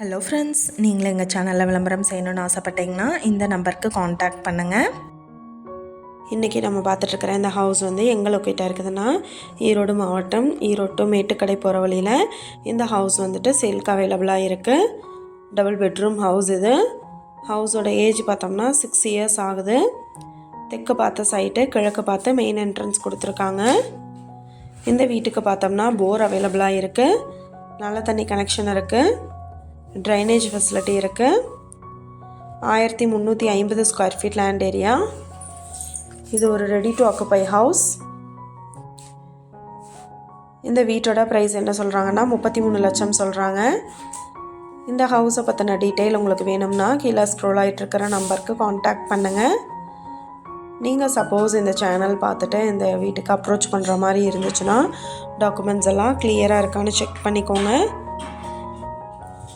Hello friends நீங்களும் எங்கள் சேனலில் விளம்பரம் செய்யணும்னு ஆசைப்பட்டீங்கன்னா இந்த நம்பருக்கு காண்டாக்ட் பண்ணுங்கள் இன்றைக்கி நம்ம பார்த்துட்ருக்குற இந்த ஹவுஸ் வந்து எங்கே லொக்கேட்டாக இருக்குதுன்னா ஈரோடு மாவட்டம் ஈரோடு மேட்டுக்கடை போகிற வழியில் இந்த ஹவுஸ் வந்துட்டு சேல்க்கு அவைலபிளாக இருக்குது டபுள் பெட்ரூம் ஹவுஸ் இது. ஹவுஸோட ஏஜ் பார்த்தோம்னா சிக்ஸ் இயர்ஸ் ஆகுது. தெற்கு பார்த்த சைட்டு கிழக்கு பார்த்து மெயின் என்ட்ரன்ஸ் கொடுத்துருக்காங்க. இந்த வீட்டுக்கு பார்த்தோம்னா போர் அவைலபிளாக இருக்குது நல்ல தண்ணி கனெக்ஷன் இருக்குது ட்ரைனேஜ் ஃபெசிலிட்டி இருக்குது ஆயிரத்தி முந்நூற்றி ஐம்பது ஸ்கொயர் ஃபீட் லேண்ட் ஏரியா இது ஒரு ரெடி டு ஆக்குப்பை ஹவுஸ் இந்த வீட்டோட ப்ரைஸ் என்ன சொல்கிறாங்கன்னா முப்பத்தி மூணு லட்சம் சொல்கிறாங்க இந்த ஹவுஸை பற்றின டீட்டெயில் உங்களுக்கு வேணும்னா கீழே ஸ்க்ரோல் ஆகிட்டு இருக்கிற நம்பருக்கு காண்டாக்ட் பண்ணுங்கள் நீங்கள் சப்போஸ் இந்த சேனல் பார்த்துட்டு இந்த வீட்டுக்கு அப்ரோச் பண்ணுற மாதிரி இருந்துச்சுன்னா டாக்குமெண்ட்ஸ் எல்லாம் கிளியராக இருக்கான்னு செக் பண்ணிக்கோங்க.